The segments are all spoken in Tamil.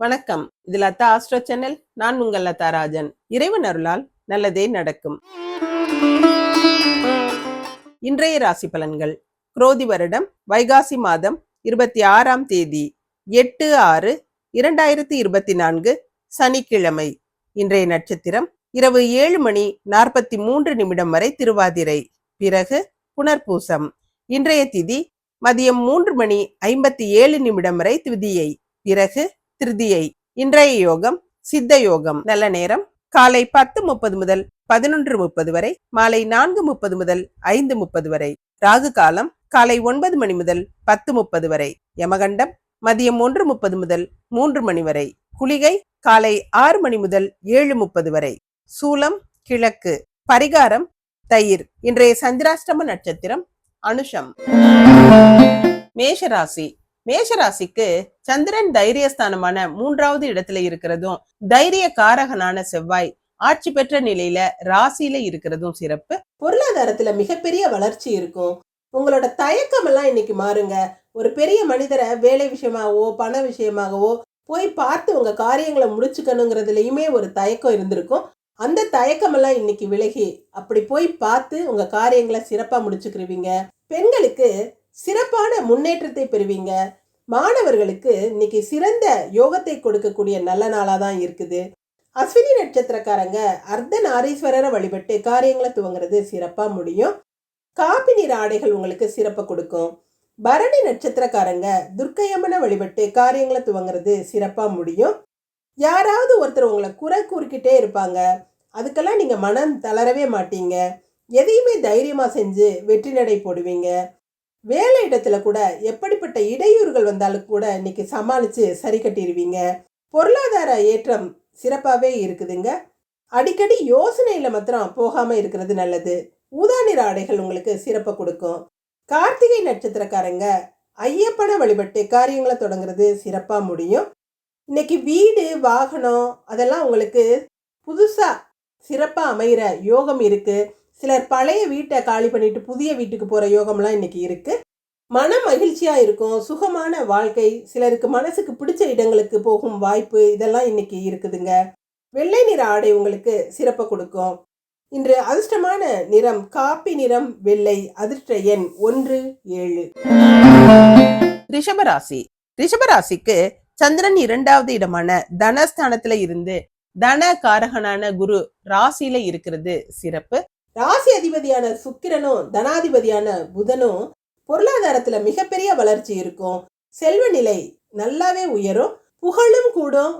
வணக்கம். இது லதா ஆஸ்ட்ரோ சேனல். நான் உங்கள் லதா ராஜன். இறைவன் அருளால் நல்லதே நடக்கும். இன்றைய ராசி பலன்கள். குரோதி வருடம் வைகாசி மாதம் இருபத்தி ஆறாம் தேதி எட்டு ஆறு இரண்டாயிரத்தி இருபத்தி நான்கு சனிக்கிழமை. இன்றைய நட்சத்திரம் இரவு ஏழு மணி நாற்பத்தி மூன்று நிமிடம் வரை திருவாதிரை. பிறகு புனர்பூசம். இன்றைய திதி மதியம் மூன்று மணி ஐம்பத்தி ஏழு நிமிடம் வரை திதியை. பிறகு திருதியை. இன்றைய யோகம் சித்த யோகம். நல்ல நேரம் காலை பத்து முப்பது முதல் பதினொன்று முப்பது வரை மாலை நான்கு முப்பது முதல் ஐந்து முப்பது வரை ராகு காலம் காலை ஒன்பது மணி முதல் பத்து முப்பது வரை யமகண்டம் மதியம் ஒன்று முப்பது முதல் மூன்று மணி வரை குளிகை காலை ஆறு மணி முதல் ஏழு முப்பது வரை சூலம் கிழக்கு பரிகாரம் தயிர். இன்றைய சந்திராஷ்டம நட்சத்திரம் அனுஷம். மேஷராசி மேஷராசிக்கு சந்திரன் தைரியஸ்தானமான மூன்றாவது இடத்துல இருக்கிறதும் தைரிய காரகனான செவ்வாய் ஆட்சி பெற்ற நிலையில ராசியில இருக்கிறதும் சிறப்பு. பொருளாதாரத்துல மிகப்பெரிய வளர்ச்சி இருக்கும். உங்களோட தயக்கம் எல்லாம் இன்னைக்கு மாறுங்க. ஒரு பெரிய மனிதரை வேலை விஷயமாகவோ பண விஷயமாகவோ போய் பார்த்து உங்க காரியங்களை முடிச்சுக்கணுங்கிறதுலயுமே ஒரு தயக்கம் இருந்திருக்கும். அந்த தயக்கமெல்லாம் இன்னைக்கு விலகி அப்படி போய் பார்த்து உங்க காரியங்களை சிறப்பா முடிச்சுக்கிருவீங்க. பெண்களுக்கு சிறப்பான முன்னேற்றத்தை பெறுவீங்க. மாணவர்களுக்கு இன்னைக்கு சிறந்த யோகத்தை கொடுக்கக்கூடிய நல்ல நாளாக தான் இருக்குது. அஸ்வினி நட்சத்திரக்காரங்க அர்த்த நாரீஸ்வரரை வழிபட்டு காரியங்களை துவங்குறது சிறப்பாக முடியும். காப்பி நிற ஆடைகள் உங்களுக்கு சிறப்பை கொடுக்கும். பரணி நட்சத்திரக்காரங்க துர்க்கையம்மனை வழிபட்டு காரியங்களை துவங்குறது சிறப்பாக முடியும். யாராவது ஒருத்தர் உங்களை குறை கூறிக்கிட்டே இருப்பாங்க. அதுக்கெல்லாம் நீங்கள் மனம் தளரவே மாட்டீங்க. எதையுமே தைரியமாக செஞ்சு வெற்றி நடை போடுவீங்க. வேலை இடத்துல கூட எப்படிப்பட்ட இடையூறுகள் வந்தாலும் கூட இன்னைக்கு சமாளித்து சரி கட்டிடுவீங்க. பொருளாதார ஏற்றம் சிறப்பாகவே இருக்குதுங்க. அடிக்கடி யோசனையில் மாத்திரம் போகாமல் இருக்கிறது நல்லது. ஊதா நிற ஆடைகள் உங்களுக்கு சிறப்பை கொடுக்கும். கார்த்திகை நட்சத்திரக்காரங்க ஐயப்பனை வழிபட்டு காரியங்களை தொடங்குறது சிறப்பாக முடியும். இன்னைக்கு வீடு வாகனம் அதெல்லாம் உங்களுக்கு புதுசாக சிறப்பாக அமைகிற யோகம் இருக்குது சிலர் பழைய வீட்டை காலி பண்ணிட்டு புதிய வீட்டுக்கு போகிற யோகம்லாம் இன்றைக்கி இருக்குது மன மகிழ்ச்சியாக இருக்கும் சுகமான வாழ்க்கை சிலருக்கு மனசுக்கு பிடிச்ச இடங்களுக்கு போகும் வாய்ப்பு இதெல்லாம் இன்னைக்கு இருக்குதுங்க. வெள்ளை நிற ஆடை உங்களுக்கு சிறப்பை கொடுக்கும். இன்று அதிர்ஷ்டமான நிறம் காப்பி நிறம் வெள்ளை அதிர்ஷ்ட எண் ஒன்று ஏழு. ரிஷபராசி. ரிஷபராசிக்கு சந்திரன் இரண்டாவது இடமான தனஸ்தானத்துல இருந்து தன காரகனான குரு ராசியில இருக்கிறது சிறப்பு. ராசி அதிபதியான சுக்கிரனும் தனாதிபதியான புதனும் பொருளாதாரத்துல மிகப்பெரிய வளர்ச்சி இருக்கும். செல்வ நிலை நல்லாவே உயரும். புகழும் கூடும்.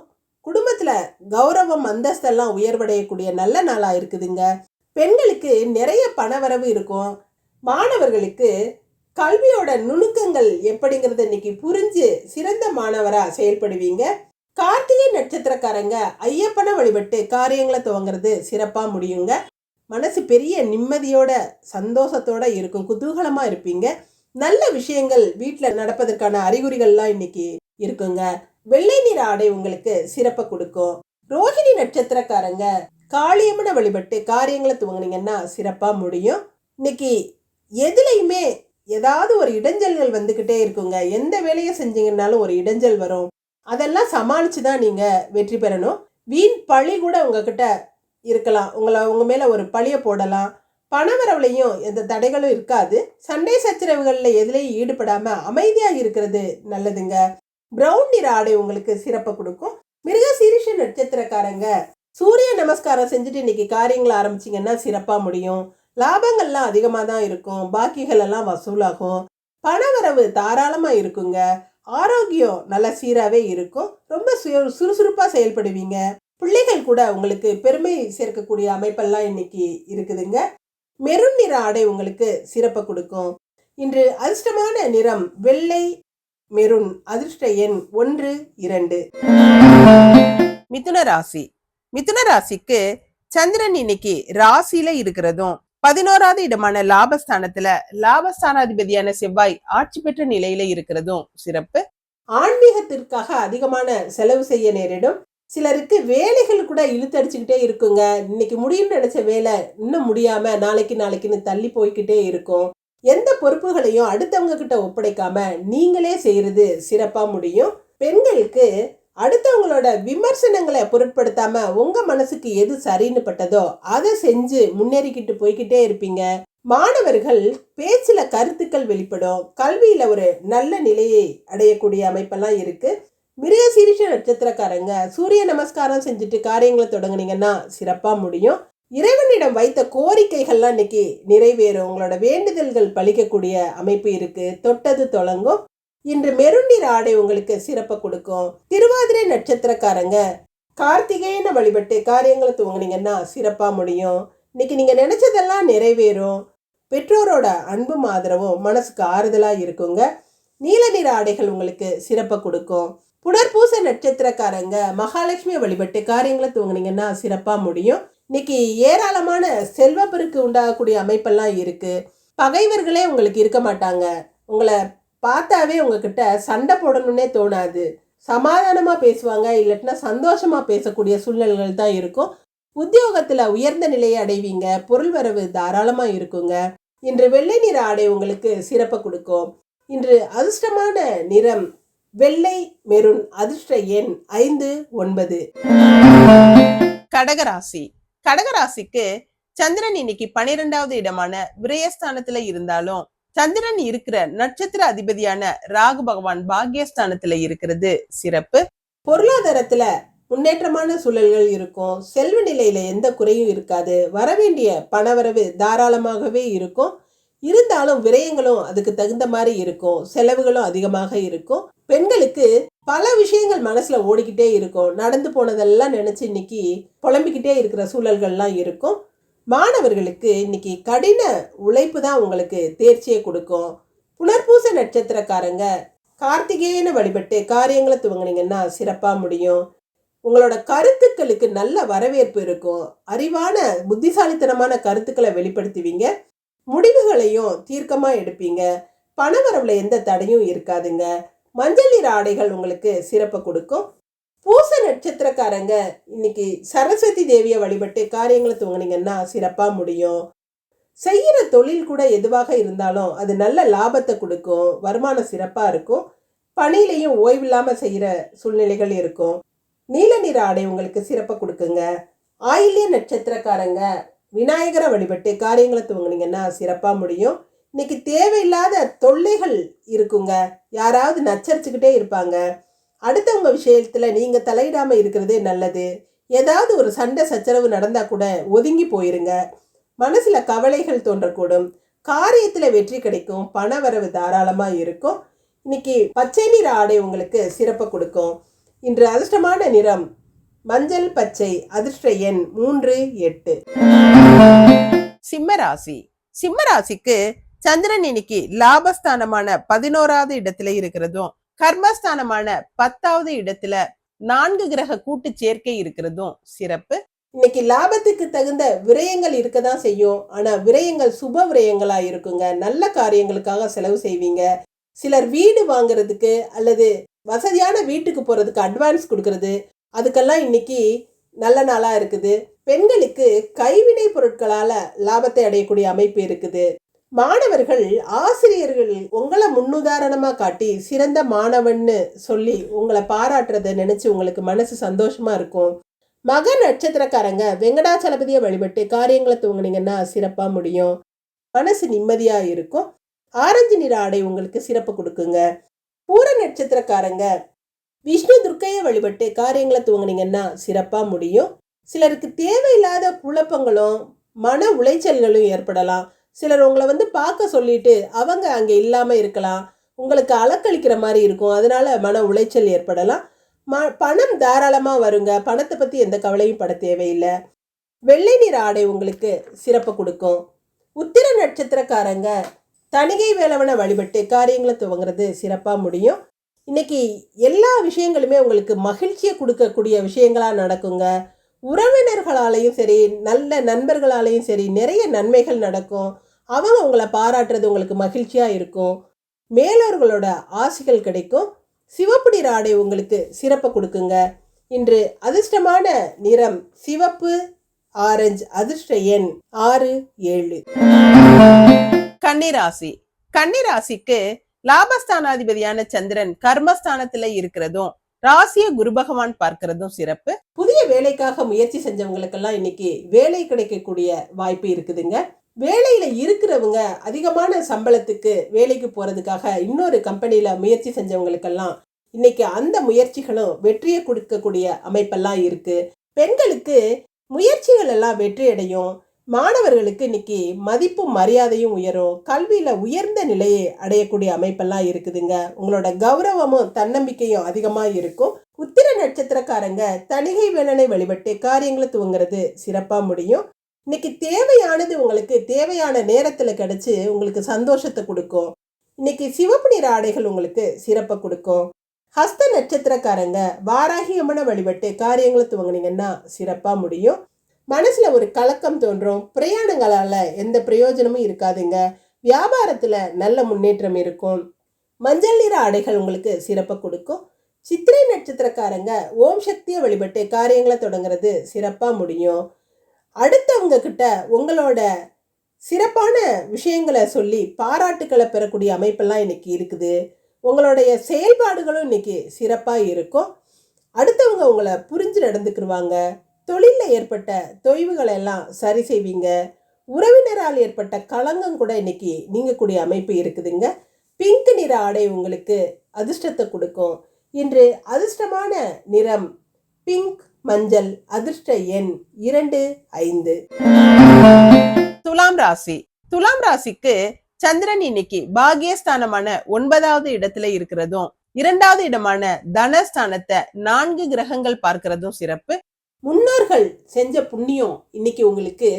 குடும்பத்துல கௌரவம் அந்தஸ்தெல்லாம் உயர்வடையக்கூடிய நல்ல நாளா இருக்குதுங்க. பெண்களுக்கு நிறைய பணவரவு இருக்கும். மாணவர்களுக்கு கல்வியோட நுணுக்கங்கள் எப்படிங்கிறத இன்னைக்கு புரிஞ்சு சிறந்த மாணவரா செயல்படுவீங்க. கார்த்திகை நட்சத்திரக்காரங்க ஐயப்பனை வழிபட்டு காரியங்களை துவங்குறது சிறப்பாக முடியுங்க. மனசு பெரிய நிம்மதியோட சந்தோஷத்தோட இருக்கும். குதூகலமாக இருப்பீங்க. நல்ல விஷயங்கள் வீட்டில் நடப்பதற்கான அறிகுறிகள்லாம் இன்னைக்கு இருக்குங்க. வெள்ளை நிற ஆடை உங்களுக்கு சிறப்பை கொடுக்கும். ரோஹிணி நட்சத்திரக்காரங்க காளியம்மனை வழிபட்டு காரியங்களை துவங்குனீங்கன்னா சிறப்பாக முடியும். இன்னைக்கு எதுலையுமே ஏதாவது ஒரு இடைஞ்சல்கள் வந்துக்கிட்டே இருக்குங்க. எந்த வேலையை செஞ்சீங்கன்னாலும் ஒரு இடைஞ்சல் வரும். அதெல்லாம் சமாளித்து தான் நீங்கள் வெற்றி பெறணும். வீண் பழி கூட உங்ககிட்ட இருக்கலாம். உங்களை உங்கள் மேலே ஒரு பழியை போடலாம். பணவரவுலையும் எந்த தடைகளும் இருக்காது. சண்டை சச்சரவுகளில் எதுலேயும் ஈடுபடாமல் அமைதியாக இருக்கிறது நல்லதுங்க. ப்ரௌன் நிற ஆடை உங்களுக்கு சிறப்பை கொடுக்கும். மிருக சீரிஷ நட்சத்திரக்காரங்க சூரிய நமஸ்காரம் செஞ்சுட்டு இன்னைக்கு காரியங்களை ஆரம்பிச்சிங்கன்னா சிறப்பாக முடியும். லாபங்கள்லாம் அதிகமாக தான் இருக்கும். பாக்கிகள் எல்லாம் வசூலாகும். பணவரவு தாராளமாக இருக்குங்க. ஆரோக்கியம் நல்ல சீராகவே இருக்கும். ரொம்ப சு- சுறுசுறுப்பாக செயல்படுவீங்க. பிள்ளைகள் கூட உங்களுக்கு பெருமை சேர்க்கக்கூடிய அமைப்பெல்லாம் இன்னைக்கு இருக்குதுங்க. மெருன் நிற ஆடை உங்களுக்கு சிறப்பை கொடுக்கும். இன்று அதிர்ஷ்டமான நிறம் வெள்ளை மெருண் அதிர்ஷ்ட எண் ஒன்று இரண்டு. மிதுன ராசி. மிதுன ராசிக்கு சந்திரன் இன்னைக்கு ராசியில இருக்கிறதும் பதினோராவது இடமான லாபஸ்தானத்துல லாபஸ்தானாதிபதியான செவ்வாய் ஆட்சி பெற்ற நிலையில இருக்கிறதும் சிறப்பு. ஆன்மீகத்திற்காக அதிகமான செலவு செய்ய நேரிடும். சிலருக்கு வேலைகள் கூட இழுத்தடிச்சுக்கிட்டே இருக்குங்க. இன்னைக்கு முடியும்னு நினச்ச வேலை இன்னும் முடியாம நாளைக்கு நாளைக்குன்னு தள்ளி போய்க்கிட்டே இருக்கும். எந்த பொறுப்புகளையும் அடுத்தவங்க கிட்ட ஒப்படைக்காம நீங்களே செய்யறது சிறப்பாக முடியும். பெண்களுக்கு அடுத்தவங்களோட விமர்சனங்களை பொருட்படுத்தாம உங்க மனசுக்கு எது சரின்னு பட்டதோ அதை செஞ்சு முன்னேறிக்கிட்டு போய்கிட்டே இருப்பீங்க. மாணவர்கள் பேச்சில் கருத்துக்கள் வெளிப்படும். கல்வியில் ஒரு நல்ல நிலையை அடையக்கூடிய அமைப்பெல்லாம் இருக்குது மிருக சீரிஷ நட்சத்திரக்காரங்க சூரிய நமஸ்காரம் செஞ்சுட்டு காரியங்களை தொடங்குனீங்கன்னா சிறப்பாக முடியும். இறைவனிடம் வைத்த கோரிக்கைகள்லாம் இன்னைக்கு நிறைவேறும். உங்களோட வேண்டுதல்கள் பழிக்கக்கூடிய அமைப்பு இருக்கு. தொட்டது தொடங்கும். இன்று மெருநீர் ஆடை உங்களுக்கு சிறப்பை கொடுக்கும். திருவாதிரை நட்சத்திரக்காரங்க கார்த்திகேயனை வழிபட்டு காரியங்களை துவங்கினீங்கன்னா சிறப்பாக முடியும். இன்னைக்கு நீங்கள் நினைச்சதெல்லாம் நிறைவேறும். பெற்றோரோட அன்பும் ஆதரவும் மனசுக்கு ஆறுதலாக இருக்குங்க. நீல நிற ஆடைகள் உங்களுக்கு சிறப்பை கொடுக்கும். புனர்பூச நட்சத்திரக்காரங்க மகாலட்சுமியை வழிபட்டு காரியங்களை துவங்குனீங்கன்னா சிறப்பாக முடியும். இன்னைக்கு ஏராளமான செல்வப்பெருக்கு உண்டாகக்கூடிய அமைப்பெல்லாம் இருக்குது பகைவர்களே உங்களுக்கு இருக்க மாட்டாங்க. உங்களை பார்த்தாவே உங்ககிட்ட சண்டை போடணும்னே தோணாது. சமாதானமாக பேசுவாங்க இல்லாட்டினா சந்தோஷமாக பேசக்கூடிய சூழ்நிலைகள் தான் இருக்கும். உத்தியோகத்தில் உயர்ந்த நிலையை அடைவீங்க. பொருள் வரவு தாராளமாக இருக்குங்க. இன்று வெள்ளை நிற ஆடை உங்களுக்கு சிறப்பை கொடுக்கும். இன்று அதிர்ஷ்டமான நிறம் வெள்ளை மெருன் அதிர்ஷ்ட எண் ஐந்து ஒன்பது. கடகராசி. கடகராசிக்கு சந்திரன் இன்னைக்கு பனிரெண்டாவது இடமான விரயஸ்தானத்துல இருந்தாலும் சந்திரன் இருக்கிற நட்சத்திர அதிபதியான ராகு பகவான் பாக்யஸ்தானத்துல இருக்கிறது சிறப்பு. பொருளாதாரத்துல முன்னேற்றமான சூழல்கள் இருக்கும். செல்வ நிலையில எந்த குறையும் இருக்காது. வரவேண்டிய பணவரவு தாராளமாகவே இருக்கும். இருந்தாலும் விரயங்களும் அதுக்கு தகுந்த மாதிரி இருக்கும். செலவுகளும் அதிகமாக இருக்கும். பெண்களுக்கு பல விஷயங்கள் மனசுல ஓடிக்கிட்டே இருக்கும். நடந்து போனதெல்லாம் நினைச்சு இன்னைக்கு புலம்பிக்கிட்டே இருக்கிற சூழல்கள்லாம் இருக்கும். மாணவர்களுக்கு இன்னைக்கு கடின உழைப்பு தான் உங்களுக்கு தேர்ச்சியை கொடுக்கும். புனர்பூச நட்சத்திரக்காரங்க கார்த்திகேயனை வழிபட்டு காரியங்களை துவங்குனீங்கன்னா சிறப்பாக முடியும். உங்களோட கருத்துக்களுக்கு நல்ல வரவேற்பு இருக்கும். அறிவான புத்திசாலித்தனமான கருத்துக்களை வெளிப்படுத்துவீங்க. முடிவுகளையும் தீர்க்கமாக எடுப்பீங்க. பணவரவில் எந்த தடையும் இருக்காதுங்க. மஞ்சள் நிற ஆடைகள் உங்களுக்கு சிறப்பை கொடுக்கும். பூச நட்சத்திரக்காரங்க இன்னைக்கு சரஸ்வதி தேவியை வழிபட்டு காரியங்களை துவங்குனீங்கன்னா சிறப்பாக முடியும். செய்கிற தொழில் கூட எதுவாக இருந்தாலும் அது நல்ல லாபத்தை கொடுக்கும் வருமானம் சிறப்பாக இருக்கும். பணியிலையும் ஓய்வில்லாமல் செய்கிற சூழ்நிலைகள் இருக்கும். நீல நிற ஆடை உங்களுக்கு சிறப்பை கொடுக்குங்க. ஆயில்ய நட்சத்திரக்காரங்க விநாயகரை வழிபட்டு காரியங்களை துவங்குனீங்கன்னா சிறப்பாக முடியும். இன்னைக்கு தேவையில்லாத தொல்லைகள் இருக்குங்க. யாராவது நச்சரிச்சுக்கிட்டே இருப்பாங்க. அடுத்தவங்க விஷயத்தில் நீங்கள் தலையிடாமல் இருக்கிறதே நல்லது. ஏதாவது ஒரு சண்டை சச்சரவு நடந்தால் கூட ஒதுங்கி போயிருங்க. மனசில் கவலைகள் தோன்றக்கூடும். காரியத்தில் வெற்றி கிடைக்கும். பண வரவு தாராளமாக இருக்கும். இன்னைக்கு பச்சை நிற ஆடை உங்களுக்கு சிறப்பை கொடுக்கும். இன்று அதிர்ஷ்டமான நிறம் மஞ்சள் பச்சை அதிர்ஷ்ட எண் மூன்று எட்டு. சிம்மராசி சிம்மராசிக்கு சந்திரன் இன்னைக்கு லாபஸ்தானமான பதினோராவது இடத்துல இருக்கிறதும் கர்மஸ்தானமான பத்தாவது இடத்துல நான்கு கிரக கூட்டு சேர்க்கை இருக்கிறதும் சிறப்பு. இன்னைக்கு லாபத்துக்கு தகுந்த விரயங்கள் இருக்க தான் செய்யும். ஆனா விரயங்கள் சுப விரயங்களா இருக்குங்க. நல்ல காரியங்களுக்காக செலவு செய்வீங்க. சிலர் வீடு வாங்குறதுக்கு அல்லது வசதியான வீட்டுக்கு போறதுக்கு அட்வான்ஸ் கொடுக்கறது அதுக்கெல்லாம் இன்னைக்கு நல்ல நாளா இருக்குது. பெண்களுக்கு கைவினை பொருட்களால லாபத்தை அடையக்கூடிய அமைப்பு இருக்குது. மாணவர்கள் ஆசிரியர்கள் உங்களை முன்னுதாரணமாக காட்டி சிறந்த மாணவன்னு சொல்லி உங்களை பாராட்டுறதை நினச்சி உங்களுக்கு மனசு சந்தோஷமாக இருக்கும். மக நட்சத்திரக்காரங்க வெங்கடாச்சலபதியை வழிபட்டு காரியங்களை துவங்குனீங்கன்னா சிறப்பாக முடியும். மனசு நிம்மதியாக இருக்கும். ஆரஞ்சு நிற ஆடை உங்களுக்கு சிறப்பு கொடுக்குங்க. பூர நட்சத்திரக்காரங்க விஷ்ணு துர்க்கையை வழிபட்டு காரியங்களை துவங்குனீங்கன்னா சிறப்பாக முடியும். சிலருக்கு தேவையில்லாத குழப்பங்களும் மன உளைச்சல்களும் ஏற்படலாம். சிலர் உங்களை வந்து பார்க்க சொல்லிட்டு அவங்க அங்கே இல்லாமல் இருக்கலாம். உங்களுக்கு அலக்களிக்கிற மாதிரி இருக்கும். அதனால மன உளைச்சல் ஏற்படலாம். ம பணம் தாராளமாக வருங்க. பணத்தை பற்றி எந்த கவலையும் பட தேவையில்லை. வெள்ளை நிற ஆடை உங்களுக்கு சிறப்பு கொடுக்கும். உத்திர நட்சத்திரக்காரங்க தணிகை வேலவனை வழிபட்டு காரியங்களை துவங்குறது சிறப்பாக முடியும். இன்னைக்கு எல்லா விஷயங்களுமே உங்களுக்கு மகிழ்ச்சியை கொடுக்கக்கூடிய விஷயங்களாக நடக்குங்க. உறவினர்களாலையும் சரி நல்ல நண்பர்களாலையும் சரி நிறைய நன்மைகள் நடக்கும். அவங்க உங்களை பாராட்டுறது உங்களுக்கு மகிழ்ச்சியாக இருக்கும். மேலோர்களோட ஆசைகள் கிடைக்கும். சிவப்பு நிற ஆடை உங்களுக்கு சிறப்பை கொடுக்குங்க. இன்று அதிர்ஷ்டமான நிறம் சிவப்பு ஆரஞ்சு அதிர்ஷ்ட எண் ஆறு ஏழு. கன்னிராசி. கன்னிராசிக்கு லாபஸ்தானாதிபதியான சந்திரன் கர்மஸ்தானத்துல இருக்கிறதும் ராசிய குரு பகவான் பார்க்கிறதும் சிறப்பு. புதிய வேலைக்காக முயற்சி செஞ்சவங்களுக்கெல்லாம் இன்னைக்கு வேலை கிடைக்கக்கூடிய வாய்ப்பு இருக்குதுங்க. வேலையில் இருக்கிறவங்க அதிகமான சம்பளத்துக்கு வேலைக்கு போகிறதுக்காக இன்னொரு கம்பெனியில் முயற்சி செஞ்சவங்களுக்கெல்லாம் இன்னைக்கு அந்த முயற்சிகளும் வெற்றியை கொடுக்கக்கூடிய அமைப்பெல்லாம் இருக்குது பெண்களுக்கு முயற்சிகள் எல்லாம் வெற்றி அடையும் மாணவர்களுக்கு இன்னைக்கு மதிப்பும் மரியாதையும் உயரும். கல்வியில் உயர்ந்த நிலையை அடையக்கூடிய அமைப்பெல்லாம் இருக்குதுங்க. உங்களோட கௌரவமும் தன்னம்பிக்கையும் அதிகமாக இருக்கும். உத்திர நட்சத்திரக்காரங்க தணிகை வேலனை வழிபட்டு காரியங்களை துவங்கிறது சிறப்பாக முடியும். இன்னைக்கு தேவையானது உங்களுக்கு தேவையான நேரத்தில் கிடச்சி உங்களுக்கு சந்தோஷத்தை கொடுக்கும். இன்னைக்கு சிவப்பு நிற ஆடைகள் உங்களுக்கு சிறப்பை கொடுக்கும். ஹஸ்த நட்சத்திரக்காரங்க வாராகி வழிபட்டு காரியங்களை துவங்குனீங்கன்னா சிறப்பாக முடியும். மனசில் ஒரு கலக்கம் தோன்றும். பிரயாணங்களால் எந்த பிரயோஜனமும் இருக்காதுங்க. வியாபாரத்தில் நல்ல முன்னேற்றம் இருக்கும். மஞ்சள் நிற ஆடைகள் உங்களுக்கு சிறப்பை கொடுக்கும். சித்திரை நட்சத்திரக்காரங்க ஓம் சக்தியை வழிபட்டு காரியங்களை தொடங்குறது சிறப்பாக முடியும். அடுத்தவங்க கிட்ட உங்களோட சிறப்பான விஷயங்களை சொல்லி பாராட்டுக்களை பெறக்கூடிய அமைப்பெல்லாம் இன்னைக்கு இருக்குது. உங்களுடைய செயல்பாடுகளும் இன்னைக்கு சிறப்பாக இருக்கும். அடுத்தவங்க உங்களை புரிஞ்சு நடந்துக்கிருவாங்க. தொழிலில் ஏற்பட்ட தொய்வுகளை எல்லாம் சரி செய்வீங்க. உறவினரால் ஏற்பட்ட களங்கம் கூட இன்னைக்கு நீங்கக்கூடிய அமைப்பு இருக்குதுங்க. பிங்க் நிற ஆடை உங்களுக்கு அதிர்ஷ்டத்தை கொடுக்கும். இன்று அதிர்ஷ்டமான நிறம் பிங்க் மஞ்சள் அதிர்ஷ்ட எண் இரண்டு ஐந்து. துலாம் ராசி. துலாம் ராசிக்கு சந்திரன் இன்னைக்கு பாகியஸ்தானமான ஒன்பதாவது இடத்துல இருக்கிறதும் இரண்டாவது இடமான தனஸ்தானத்தை நான்கு கிரகங்கள் பார்க்கிறதும் சிறப்பு. முன்னோர்கள் செஞ்ச புண்ணியம் இன்னைக்கு உங்களுக்கு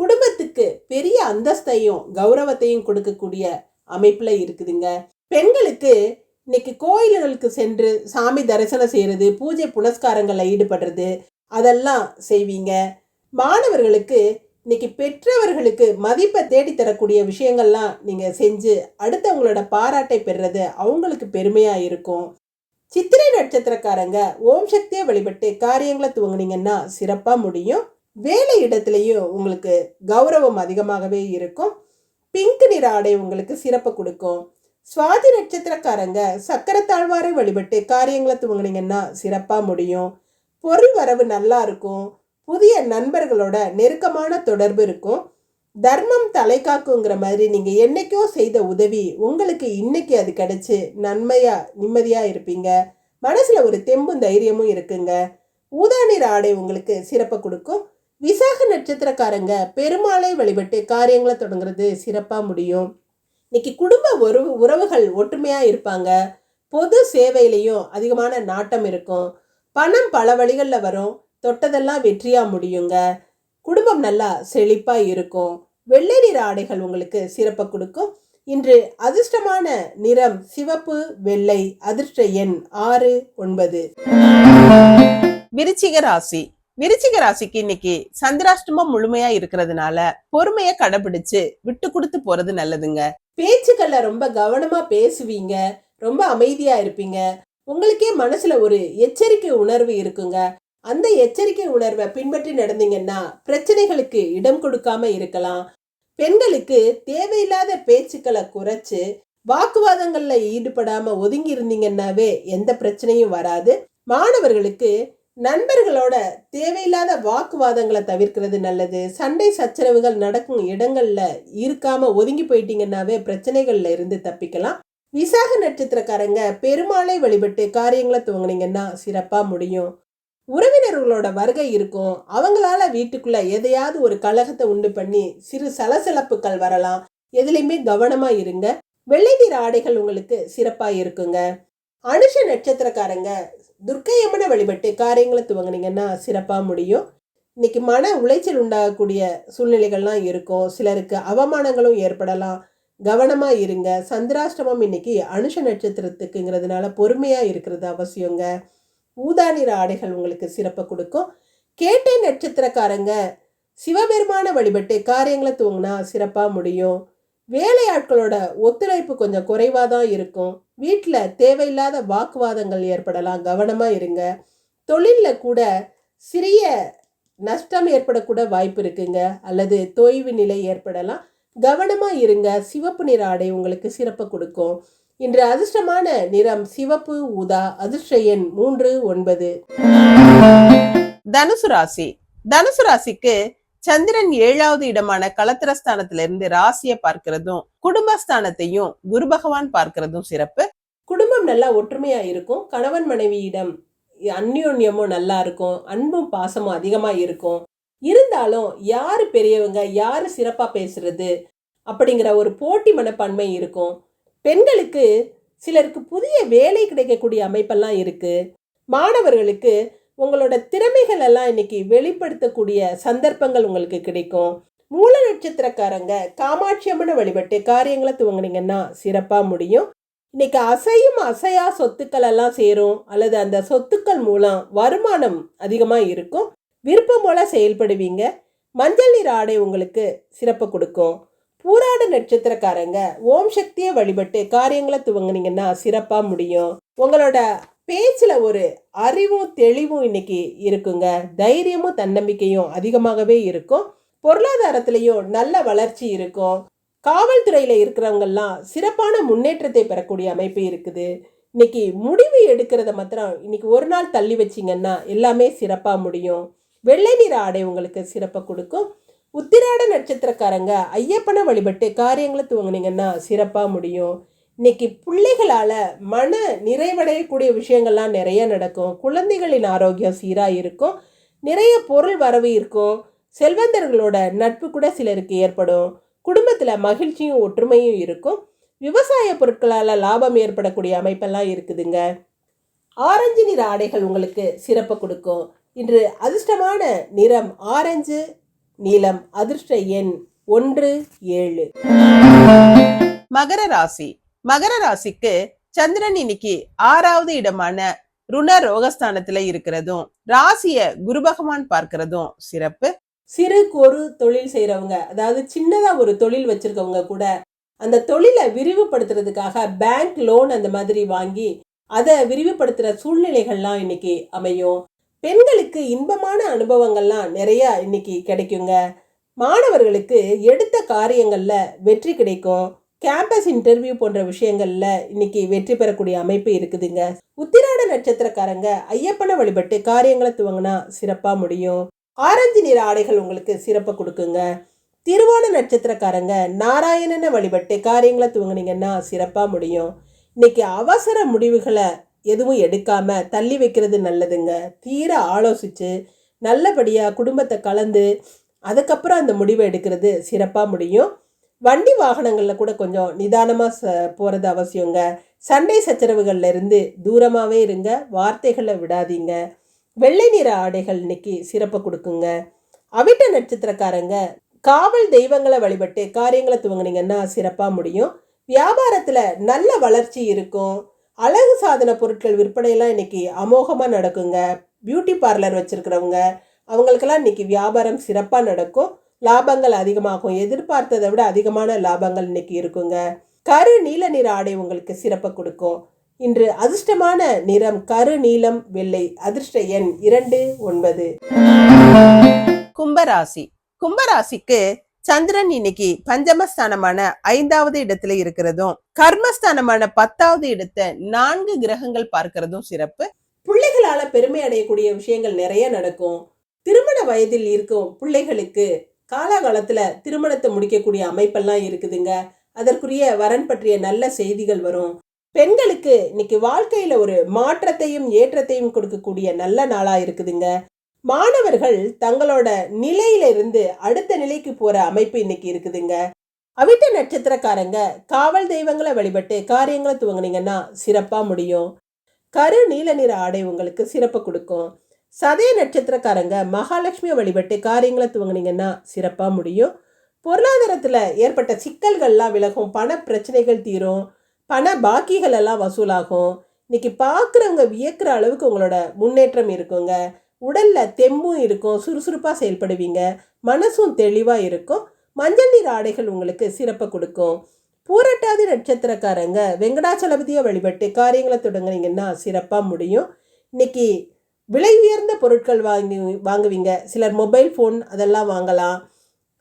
குடும்பத்துக்கு பெரிய அந்தஸ்தையும் கௌரவத்தையும் கொடுக்கக்கூடிய அமைப்புல இருக்குதுங்க. பெண்களுக்கு இன்னைக்கு கோயில்களுக்கு சென்று சாமி தரிசனம் செய்கிறது பூஜை புனஸ்காரங்களில் ஈடுபடுறது அதெல்லாம் செய்வீங்க. மாணவர்களுக்கு இன்னைக்கு பெற்றவர்களுக்கு மதிப்பை தேடித்தரக்கூடிய விஷயங்கள்லாம் நீங்கள் செஞ்சு அடுத்தவங்களோட பாராட்டை பெறுறது அவங்களுக்கு பெருமையாக இருக்கும். சித்திரை நட்சத்திரக்காரங்க ஓம் சக்தியை வழிபட்டு காரியங்களை துவங்கினீங்கன்னா சிறப்பாக முடியும். வேலை இடத்துலையும் உங்களுக்கு கௌரவம் அதிகமாகவே இருக்கும். பிங்க் நிற ஆடை உங்களுக்கு சிறப்பு கொடுக்கும். சுவாதி நட்சத்திரக்காரங்க சக்கரத்தாழ்வாரை வழிபட்டு காரியங்களை துவங்குனீங்கன்னா சிறப்பாக முடியும். பொருள் வரவு நல்லா இருக்கும். புதிய நண்பர்களோட நெருக்கமான தொடர்பு இருக்கும். தர்மம் தலை காக்குங்கிற மாதிரி நீங்கள் என்னைக்கோ செய்த உதவி உங்களுக்கு இன்னைக்கு அது கிடைச்சி நன்மையாக நிம்மதியாக இருப்பீங்க. மனசில் ஒரு தெம்பும் தைரியமும் இருக்குங்க. ஊதா நிற ஆடை உங்களுக்கு சிறப்பை கொடுக்கும். விசாக நட்சத்திரக்காரங்க பெருமாளை வழிபட்டு காரியங்களை தொடங்குறது சிறப்பாக முடியும். இன்னைக்கு குடும்ப உறவு உறவுகள் ஒற்றுமையாக இருப்பாங்க. பொது சேவையிலையும் அதிகமான நாட்டம் இருக்கும். பணம் பல வழிகளில் வரும். தொட்டதெல்லாம் வெற்றியாக முடியுங்க. குடும்பம் நல்லா செழிப்பாக இருக்கும். வெள்ளை நிற ஆடைகள் உங்களுக்கு சிறப்பை கொடுக்கும். இன்று அதிர்ஷ்டமான நிறம் சிவப்பு வெள்ளை அதிர்ஷ்ட எண் ஆறு ஒன்பது. விருச்சிக ராசி. விருச்சிக ராசிக்கு இன்னைக்கு சந்திராஷ்டமம் முழுமையா இருக்கிறதுனால பொறுமைய கடைபிடிச்சு விட்டு கொடுத்து போறது நல்லதுங்க. பேச்சுக்கள்ல ரொம்ப கவனமா பேசுவீங்க. ரொம்ப அமைதியா இருப்பீங்க. உங்களுக்கே மனசுல ஒரு எச்சரிக்கை உணர்வு இருக்குங்க. அந்த எச்சரிக்கை உணர்வை பின்பற்றி நடந்தீங்கன்னா பிரச்சனைகளுக்கு இடம் கொடுக்காம இருக்கலாம். பெண்களுக்கு தேவையில்லாத பேச்சுக்களை குறைச்சு வாக்குவாதங்கள்ல ஈடுபடாம ஒதுங்கி இருந்தீங்கன்னாவே எந்த பிரச்சனையும் வராது. மாணவர்களுக்கு நண்பர்களோட தேவையில்லாத வாக்குவாதங்களை தவிர்க்கிறது நல்லது. சண்டை சச்சரவுகள் நடக்கும் இடங்களில் இருக்காம ஒதுங்கி போயிட்டீங்கன்னாவே பிரச்சனைகள்ல இருந்து தப்பிக்கலாம். விசாக நட்சத்திரக்காரங்க பெருமாளை வழிபட்டு காரியங்களை துவங்கினீங்கன்னா சிறப்பா முடியும். உறவினர்களோட வருகை இருக்கும். அவங்களால வீட்டுக்குள்ள எதையாவது ஒரு கழகத்தை உண்டு பண்ணி சிறு சலசலப்புகள் வரலாம். எதுலையுமே கவனமா இருங்க. வெள்ளை நிற ஆடைகள் உங்களுக்கு சிறப்பாக இருக்குங்க. அனுஷ நட்சத்திரக்காரங்க துர்க்கையம்மனை வழிபட்டு காரியங்களை துவங்குனீங்கன்னா சிறப்பாக முடியும். இன்னைக்கு மன உளைச்சல் உண்டாகக்கூடிய சூழ்நிலைகள்லாம் இருக்கும். சிலருக்கு அவமானங்களும் ஏற்படலாம். கவனமாக இருங்க. சந்திராஷ்டமம் இன்னைக்கு அனுஷ நட்சத்திரத்துக்குங்கிறதுனால பொறுமையாக இருக்கிறது அவசியங்க. ஊதா நிற ஆடைகள் உங்களுக்கு சிறப்பை கொடுக்கும். கேட்டை நட்சத்திரக்காரங்க சிவபெருமான வழிபட்டு காரியங்களை தூங்கினா சிறப்பாக முடியும். வேலையாட்களோட ஒத்துழைப்பு கொஞ்சம் குறைவாக தான் இருக்கும். வீட்டில் தேவையில்லாத வாக்குவாதங்கள் ஏற்படலாம். கவனமாக இருங்க. தொழிலில் கூட சிறிய நஷ்டம் ஏற்படக்கூட வாய்ப்பு இருக்குங்க. அல்லது தொய்வு நிலை ஏற்படலாம். கவனமாக இருங்க. சிவப்பு நிற ஆடை உங்களுக்கு சிறப்பை கொடுக்கும். இன்று அதிர்ஷ்டமான நிறம் சிவப்பு ஊதா அதிர்ஷ்ட எண் மூன்று ஒன்பது. தனுசு ராசி. தனுசு ராசிக்கு சந்திரன் ஏழாவது இடமான கலத்திரஸ்தானத்திலிருந்து ராசியை பார்க்கிறதும் குடும்பஸ்தானத்தையும் குரு பகவான் பார்க்கிறதும் சிறப்பு. குடும்பம் நல்லா ஒற்றுமையா இருக்கும். கணவன் மனைவியிடம் அந்யோன்யமும் நல்லா இருக்கும். அன்பும் பாசமும் அதிகமா இருக்கும். இருந்தாலும் யாரு பெரியவங்க யாரு சிறப்பா பேசுறது அப்படிங்கிற ஒரு போட்டி மனப்பான்மை இருக்கும். பெண்களுக்கு சிலருக்கு புதிய வேலை கிடைக்கக்கூடிய அமைப்பெல்லாம் இருக்கு. மாணவர்களுக்கு உங்களோட திறமைகள் எல்லாம் இன்னைக்கு வெளிப்படுத்தக்கூடிய சந்தர்ப்பங்கள் உங்களுக்கு கிடைக்கும். மூல நட்சத்திரக்காரங்க காமாட்சி அம்மனை வழிபட்டு காரியங்களை துவங்கினீங்கன்னா சிறப்பாக முடியும். இன்னைக்கு அசையும் அசையா சொத்துக்கள் எல்லாம் சேரும். அல்லது அந்த சொத்துக்கள் மூலம் வருமானம் அதிகமாக இருக்கும். விருப்பம் போல செயல்படுவீங்க. மஞ்சள் நீர் ஆடை உங்களுக்கு சிறப்பு கொடுக்கும். பூராட நட்சத்திரக்காரங்க ஓம் சக்தியை வழிபட்டு காரியங்களை துவங்குனீங்கன்னா சிறப்பாக முடியும். உங்களோட பேச்சில் ஒரு அறிவும் தெளிவும் இன்னைக்கு இருக்குங்க. தைரியமும் தன்னம்பிக்கையும் அதிகமாகவே இருக்கும். பொருளாதாரத்திலையும் நல்ல வளர்ச்சி இருக்கும். காவல்துறையில் இருக்கிறவங்கெல்லாம் சிறப்பான முன்னேற்றத்தை பெறக்கூடிய அமைப்பு இருக்குது. இன்னைக்கு முடிவு எடுக்கிறத மாத்திரம் இன்னைக்கு ஒரு நாள் தள்ளி வச்சிங்கன்னா எல்லாமே சிறப்பாக முடியும். வெள்ளை நிற ஆடை உங்களுக்கு சிறப்பை கொடுக்கும். உத்திராட நட்சத்திரக்காரங்க ஐயப்பனை வழிபட்டு காரியங்களை துவங்குனீங்கன்னா சிறப்பாக முடியும். இன்னைக்கு பிள்ளைகளால் மன நிறைவடையக்கூடிய விஷயங்கள்லாம் நிறைய நடக்கும். குழந்தைகளின் ஆரோக்கியம் சீராக இருக்கும். நிறைய பொருள் வரவு இருக்கும். செல்வந்தர்களோட நட்பு கூட சிலருக்கு ஏற்படும். குடும்பத்தில் மகிழ்ச்சியும் ஒற்றுமையும் இருக்கும். விவசாய பொருட்களால் லாபம் ஏற்படக்கூடிய அமைப்பெல்லாம் இருக்குதுங்க. ஆரஞ்சு நிற ஆடைகள் உங்களுக்கு சிறப்பு கொடுக்கும். இன்று அதிர்ஷ்டமான நிறம் ஆரஞ்சு நீலம் அதிர்ஷ்ட எண் ஒன்று ஏழு. மகர ராசி. மகர ராசிக்கு சந்திரன் இன்னைக்கு ஆறாவது இடமான ருண ரோகஸ்தானத்துல இருக்கிறதும் ராசிய குரு பகவான் பார்க்கிறதும் சிறப்பு. சிறு குறு தொழில் செய்கிறவங்க அதாவது சின்னதாக ஒரு தொழில் வச்சிருக்கவங்க கூட அந்த தொழிலை விரிவுபடுத்துறதுக்காக பேங்க் லோன் அந்த மாதிரி வாங்கி அதை விரிவுபடுத்துகிற சூழ்நிலைகள்லாம் இன்னைக்கு அமையும். பெண்களுக்கு இன்பமான அனுபவங்கள்லாம் நிறைய இன்னைக்கு கிடைக்குங்க. மாணவர்களுக்கு எடுத்த காரியங்களில் வெற்றி கிடைக்கும். கேம்பஸ் இன்டர்வியூ போன்ற விஷயங்களில் இன்னைக்கு வெற்றி பெறக்கூடிய அமைப்பு இருக்குதுங்க. உத்திராட நட்சத்திரக்காரங்க ஐயப்பனை வழிபட்டு காரியங்களை துவங்கினா சிறப்பாக முடியும். ஆரஞ்சு நிற ஆடைகள் உங்களுக்கு சிறப்பை கொடுக்குங்க. திருவோண நட்சத்திரக்காரங்க நாராயணனை வழிபட்டு காரியங்களை துவங்குனீங்கன்னா சிறப்பாக முடியும். இன்னைக்கு அவசர முடிவுகளை எதுவும் எடுக்காமல் தள்ளி வைக்கிறது நல்லதுங்க. தீர ஆலோசித்து நல்லபடியாக குடும்பத்தை கலந்து அதுக்கப்புறம் அந்த முடிவை எடுக்கிறது சிறப்பாக முடியும். வண்டி வாகனங்களில் கூட கொஞ்சம் நிதானமாக ச போகிறது அவசியங்க. சண்டை சச்சரவுகள்லேருந்து தூரமாகவே இருங்க. வார்த்தைகளை விடாதீங்க. வெள்ளை நிற ஆடைகள் இன்னைக்கு சிறப்பை கொடுக்குங்க. அவிட்ட நட்சத்திரக்காரங்க காவல் தெய்வங்களை வழிபட்டு காரியங்களை துவங்குனீங்கன்னா சிறப்பாக முடியும். வியாபாரத்தில் நல்ல வளர்ச்சி இருக்கும். அழகு சாதன பொருட்கள் விற்பனையெல்லாம் இன்னைக்கு அமோகமாக நடக்குங்க. பியூட்டி பார்லர் வச்சுருக்கிறவங்க அவங்களுக்கெல்லாம் இன்னைக்கு வியாபாரம் சிறப்பாக நடக்கும். லாபங்கள் அதிகமாகும். எதிர்பார்த்ததை விட அதிகமான லாபங்கள் இன்னைக்கு இருக்குங்க. கரு நீல நிற ஆடை உங்களுக்கு சிறப்பை கொடுக்கும். இன்று அதிர்ஷ்டமான நிறம் கரு நீலம் வெள்ளை. அதிர்ஷ்ட எண் இரண்டு ஒன்பது. கும்பராசி. கும்பராசிக்கு சந்திரன் இன்னைக்கு பஞ்சமஸ்தானமான ஐந்தாவது இடத்துல இருக்கிறதும் கர்மஸ்தானமான பத்தாவது இடத்தை நான்கு கிரகங்கள் பார்க்கிறதும் சிறப்பு. பிள்ளைகளால பெருமை அடையக்கூடிய விஷயங்கள் நிறைய நடக்கும். திருமண வயதில் இருக்கும் பிள்ளைகளுக்கு காலாகாலத்தில் திருமணத்தை முடிக்கக்கூடிய அமைப்பெல்லாம் இருக்குதுங்க. அதற்குரிய வரன் பற்றிய நல்ல செய்திகள் வரும். பெண்களுக்கு இன்னைக்கு வாழ்க்கையில் ஒரு மாற்றத்தையும் ஏற்றத்தையும் கொடுக்கக்கூடிய நல்ல நாளாக இருக்குதுங்க. மாணவர்கள் தங்களோட நிலையிலிருந்து அடுத்த நிலைக்கு போகிற அமைப்பு இன்னைக்கு இருக்குதுங்க. அவிட்ட நட்சத்திரக்காரங்க காவல் தெய்வங்களை வழிபட்டு காரியங்களை துவங்குனீங்கன்னா சிறப்பாக முடியும். கரு நீல நிற ஆடை உங்களுக்கு சிறப்பு கொடுக்கும். சதய நட்சத்திரக்காரங்க மகாலட்சுமியை வழிபட்டு காரியங்களை துவங்கினீங்கன்னா சிறப்பாக முடியும். பொருளாதாரத்தில் ஏற்பட்ட சிக்கல்கள்லாம் விலகும் பண பிரச்சனைகள் தீரும் பண பாக்கிகள் எல்லாம் வசூலாகும். இன்னைக்கு பார்க்குறவங்க வியக்கிற அளவுக்கு உங்களோட முன்னேற்றம் இருக்குங்க. உடலில் தெம்பும் இருக்கும் சுறுசுறுப்பாக செயல்படுவீங்க மனசும் தெளிவாக இருக்கும். மஞ்சள் நீர் ஆடைகள் உங்களுக்கு சிறப்பை கொடுக்கும். பூரட்டாதி நட்சத்திரக்காரங்க வெங்கடாச்சலபதியை வழிபட்டு காரியங்களை தொடங்குனீங்கன்னா சிறப்பாக முடியும். இன்னைக்கு விலை உயர்ந்த பொருட்கள் வாங்கி வாங்குவீங்க. சிலர் மொபைல் ஃபோன் அதெல்லாம் வாங்கலாம்.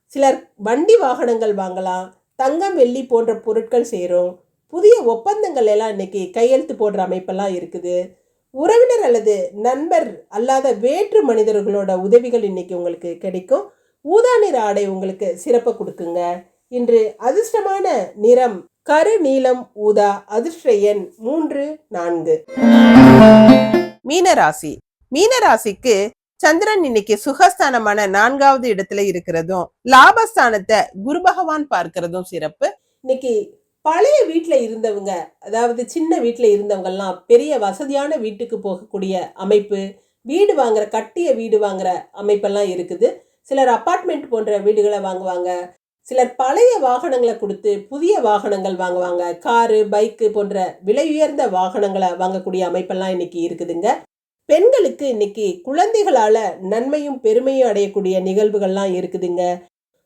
சிலர் வண்டி வாகனங்கள் வாங்கலாம். தங்கம் வெள்ளி போன்ற பொருட்கள் சேரும். புதிய ஒப்பந்தங்கள் எல்லாம் இன்னைக்கு கையெழுத்து போடுற அமைப்பெல்லாம் இருக்குது. உறவினர் அல்லது நண்பர் அல்லாத வேற்று மனிதர்களோட உதவிகள் இன்னைக்கு உங்களுக்கு கிடைக்கும். ஊதா நிற ஆடை உங்களுக்கு சிறப்பை கொடுக்குங்க. இன்று அதிர்ஷ்டமான நிறம் கரு நீலம் ஊதா அதிர்ஷ்ட எண் மூன்று நான்கு. மீனராசி. மீனராசிக்கு சந்திரன் இன்னைக்கு சுகஸ்தானமான நான்காவது இடத்துல இருக்கிறதும் லாபஸ்தானத்தை குரு பகவான் பார்க்கிறதும் சிறப்பு. இன்னைக்கு பழைய வீட்டில் இருந்தவங்க அதாவது சின்ன வீட்டில் இருந்தவங்கெல்லாம் பெரிய வசதியான வீட்டுக்கு போகக்கூடிய அமைப்பு வீடு வாங்குற கட்டிய வீடு வாங்குற அமைப்பெல்லாம் இருக்குது. சிலர் அப்பார்ட்மெண்ட் போன்ற வீடுகளை வாங்குவாங்க. சிலர் பழைய வாகனங்களை கொடுத்து புதிய வாகனங்கள் வாங்குவாங்க. காரு பைக்கு போன்ற விலை உயர்ந்த வாகனங்களை வாங்கக்கூடிய அமைப்பெல்லாம் இன்னைக்கு இருக்குதுங்க. பெண்களுக்கு இன்னைக்கு குழந்தைகளால நன்மையும் பெருமையும் அடையக்கூடிய நிகழ்வுகள்லாம் இருக்குதுங்க.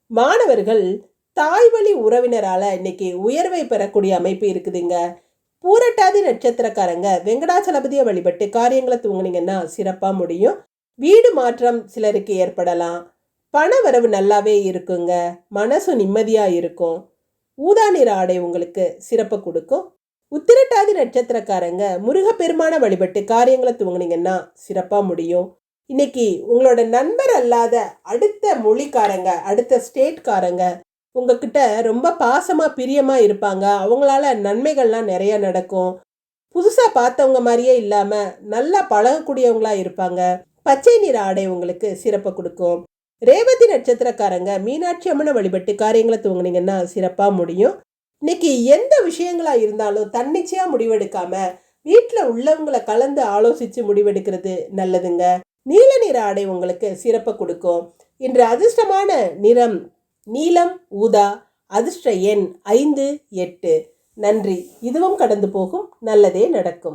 மாணவர்கள் தாய்வழி உறவினரால இன்னைக்கு உயர்வை பெறக்கூடிய அமைப்பு இருக்குதுங்க. பூரட்டாதி நட்சத்திரக்காரங்க வெங்கடாச்சலபதியை வழிபட்டு காரியங்களை தூங்குனீங்கன்னா சிறப்பாக முடியும். வீடு மாற்றம் சிலருக்கு ஏற்படலாம். பண வரவு நல்லாவே இருக்குங்க. மனசு நிம்மதியாக இருக்கும். ஊதா நிற ஆடை உங்களுக்கு சிறப்பு கொடுக்கும். உத்திரட்டாதி நட்சத்திரக்காரங்க முருகப்பெருமான வழிபட்டு காரியங்களை துவங்கினீங்கன்னா சிறப்பாக முடியும். இன்னைக்கு உங்களோட நண்பர் அல்லாத அடுத்த மொழிக்காரங்க அடுத்த ஸ்டேட்காரங்க உங்ககிட்ட ரொம்ப பாசமாக பிரியமாக இருப்பாங்க. அவங்களால நன்மைகள்லாம் நிறைய நடக்கும். புதுசாக பார்த்தவங்க மாதிரியே இல்லாமல் நல்லா பழகக்கூடியவங்களா இருப்பாங்க. பச்சை நிற ஆடை உங்களுக்கு சிறப்பை கொடுக்கும். ரேவதி நட்சத்திரக்காரங்க மீனாட்சி அம்மனை வழிபட்டு காரியங்களை துவங்கினீங்கன்னா சிறப்பாக முடியும். இன்னைக்கு எந்த விஷயங்களா இருந்தாலும் தன்னிச்சையாக முடிவெடுக்காம வீட்டில் உள்ளவங்களை கலந்து ஆலோசித்து முடிவெடுக்கிறது நல்லதுங்க. நீல நிற ஆடை உங்களுக்கு சிறப்பை கொடுக்கும். இன்று அதிர்ஷ்டமான நிறம் நீலம் ஊதா அதிர்ஷ்ட எண் ஐந்து எட்டு. நன்றி. இதுவும் கடந்து போகும். நல்லதே நடக்கும்.